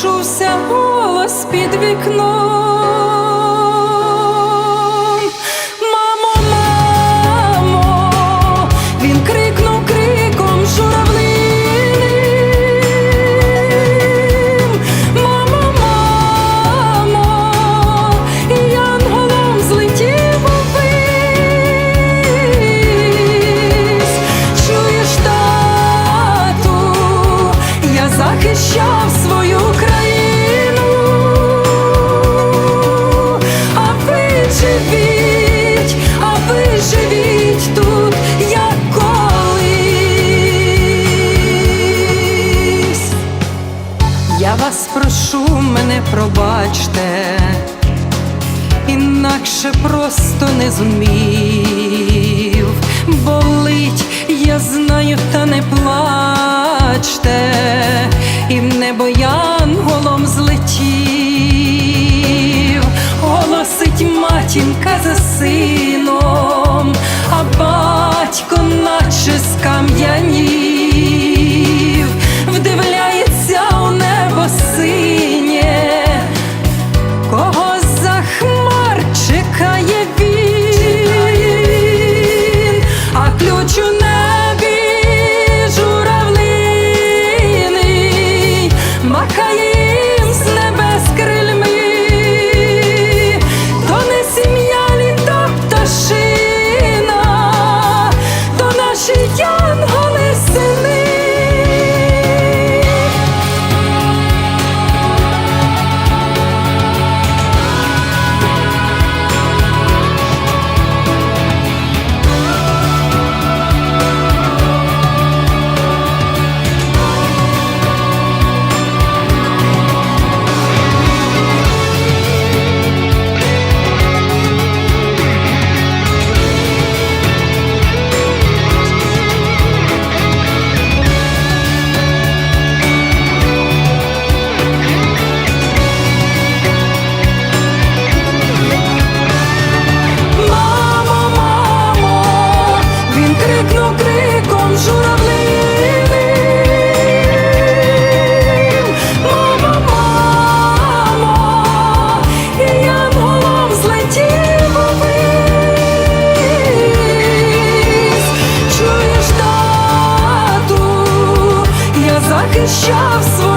почувся голос під вікном. Мамо, мамо, він живіть, а ви живіть тут, як колись. Я вас прошу, мене пробачте, інакше просто не зумів, болить, я знаю, та не плачте, матінка за захищав свою